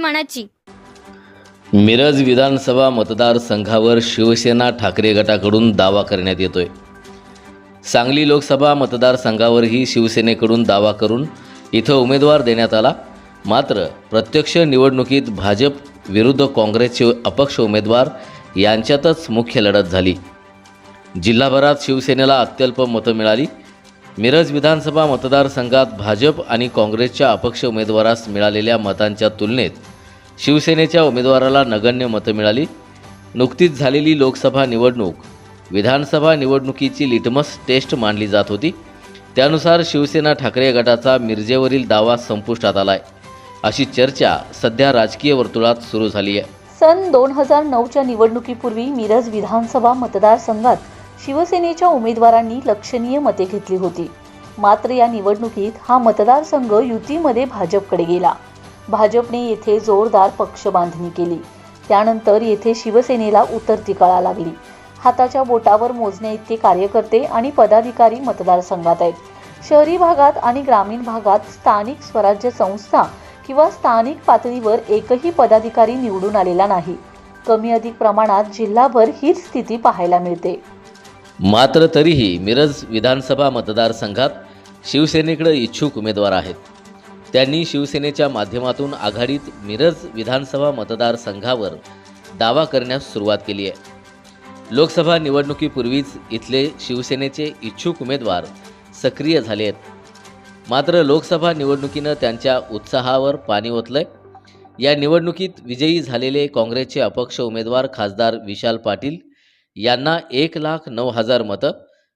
मानाची मिरज विधानसभा मतदारसंघावर शिवसेना ठाकरे गटाकडून दावा करण्यात येतोय. सांगली लोकसभा मतदारसंघावरही शिवसेनेकडून दावा करून इथं उमेदवार देण्यात आला. मात्र प्रत्यक्ष निवडणुकीत भाजप विरुद्ध काँग्रेसचे अपक्ष उमेदवार यांच्यातच मुख्य लढत झाली. जिल्हाभरात शिवसेनेला अत्यल्प मतं मिळाली. मिरज विधानसभा मतदारसंघात भाजप आणि काँग्रेसच्या अपक्ष उमेदवारास मिळालेल्या मतांच्या तुलनेत शिवसेनेच्या उमेदवाराला नगण्य मतं मिळाली. नुकतीच झालेली लोकसभा निवडणूक विधानसभा निवडणुकीची लिटमस टेस्ट मानली जात होती. त्यानुसार शिवसेना ठाकरे गटाचा मिरजेवरील दावा संपुष्टात आलाय. अशी चर्चा सध्या राजकीय वर्तुळात सुरू झाली आहे. सन दोन हजार नऊच्या निवडणुकीपूर्वी मिरज विधानसभा मतदारसंघात शिवसेनेच्या उमेदवारांनी लक्षणीय मते घेतली होती. मात्र या निवडणुकीत हा मतदारसंघ युतीमध्ये भाजपकडे गेला. भाजपने येथे जोरदार पक्ष बांधणी केली. त्यानंतर येथे शिवसेनेला उतरती कळा लागली. हाताच्या बोटावर मोजण्या इतके कार्यकर्ते आणि पदाधिकारी मतदारसंघात आहेत. शहरी भागात आणि ग्रामीण भागात स्थानिक स्वराज्य संस्था किंवा स्थानिक पातळीवर एकही पदाधिकारी निवडून आलेला नाही. कमी अधिक प्रमाणात जिल्हाभर हीच स्थिती पाहायला मिळते. मात्र तरीही मिरज विधानसभा मतदारसंघात शिवसेनेकडे इच्छुक उमेदवार आहेत. त्यांनी शिवसेनेच्या माध्यमातून आघाडीत मिरज विधानसभा मतदारसंघावर दावा करण्यास सुरुवात केली आहे. लोकसभा निवडणुकीपूर्वीच इथले शिवसेनेचे इच्छुक उमेदवार सक्रिय झाले आहेत. मात्र लोकसभा निवडणुकीनं त्यांच्या उत्साहावर पाणी ओतलंय. या निवडणुकीत विजयी झालेले काँग्रेसचे अपक्ष उमेदवार खासदार विशाल पाटील यांना एक लाख नऊ हजार मतं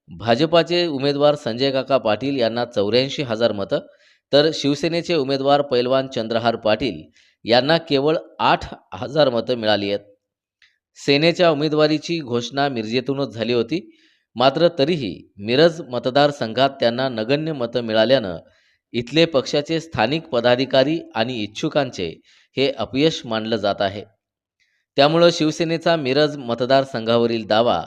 भाजपाचे उमेदवार संजय काका पाटील यांना चौऱ्याऐंशी हजार मतं तर शिवसेनेचे उमेदवार पैलवान चंद्रहार पाटील यांना केवळ आठ हजार मतं मिळाली आहेत. सेनेच्या उमेदवारीची घोषणा मिरजेतूनच झाली होती. मात्र तरीही मिरज मतदारसंघात त्यांना नगण्य मतं मिळाल्यानं इथले पक्षाचे स्थानिक पदाधिकारी आणि इच्छुकांचे हे अपयश मानलं जात आहे. त्यामुळं शिवसेनेचा मिरज मतदारसंघावरील दावा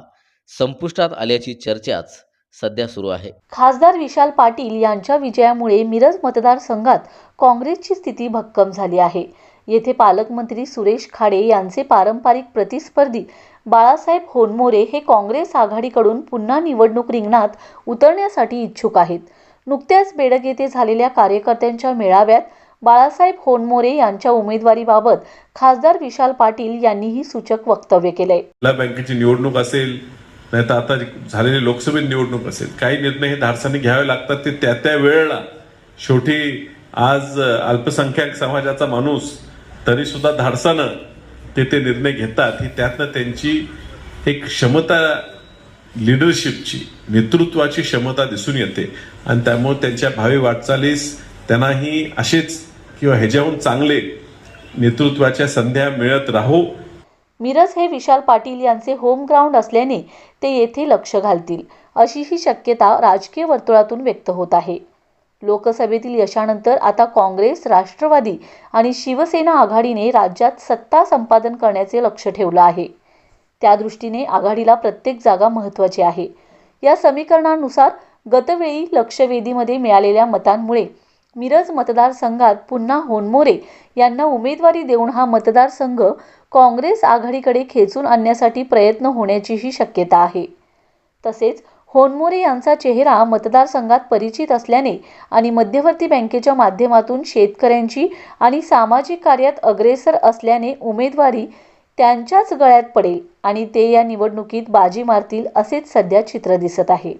संपुष्टात आल्याची चर्चाच सध्या सुरू आहे. खासदार विशाल पाटील यांच्या विजयामुळे मिरज मतदारसंघात काँग्रेसची स्थिती भक्कम झाली आहे. येथे पालकमंत्री सुरेश खाडे यांचे पारंपरिक प्रतिस्पर्धी बाळासाहेब होनमोरे हे काँग्रेस आघाडीकडून पुन्हा निवडणूक रिंगणात उतरण्यासाठी इच्छुक आहेत. नुकत्याच बेडग येथे झालेल्या कार्यकर्त्यांच्या मेळाव्यात बाळासाहेब होनमोरे यांच्या उमेदवारीबाबत खासदार विशाल पाटील यांनीही सूचक वक्तव्य केलंय. बँकेची निवडणूक असेल नाही तर आता झालेली लोकसभेत निवडणूक असेल काही निर्णय हे धाडसाने घ्यावे लागतात ते त्या त्या वेळेला. शेवटी आज अल्पसंख्याक समाजाचा माणूस तरी सुद्धा धाडसानं ते ते निर्णय घेतात ही त्यातनं त्यांची एक क्षमता लिडरशिपची नेतृत्वाची क्षमता दिसून येते. आणि त्यामुळे त्यांच्या भावी वाटचालीस त्यांनाही असेच किंवा ह्याच्याहून चांगले नेतृत्वाच्या संध्या मिळत राहो मिरज हे विशाल पाटील यांचे होम ग्राउंड असल्याने ते येथे लक्ष घालतील अशी ही शक्यता राजकीय वर्तुळातून व्यक्त होत आहे. लोकसभेतील यशानंतर आता काँग्रेस राष्ट्रवादी आणि शिवसेना आघाडीने राज्यात सत्ता संपादन करण्याचे लक्ष ठेवलं आहे. त्या दृष्टीने आघाडीला प्रत्येक जागा महत्त्वाची आहे. या समीकरणानुसार गतवेळी लक्षवेधीमध्ये मिळालेल्या मतांमुळे मिरज मतदारसंघात पुन्हा होनमोरे. यांना उमेदवारी देऊन हा मतदारसंघ काँग्रेस आघाडीकडे खेचून आणण्यासाठी प्रयत्न होण्याचीही शक्यता आहे. तसेच होनमोरे यांचा चेहरा मतदारसंघात परिचित असल्याने आणि मध्यवर्ती बँकेच्या माध्यमातून शेतकऱ्यांची आणि सामाजिक कार्यात अग्रेसर असल्याने उमेदवारी त्यांच्याच गळ्यात पडेल आणि ते या निवडणुकीत बाजी मारतील असेच सध्या चित्र दिसत आहे.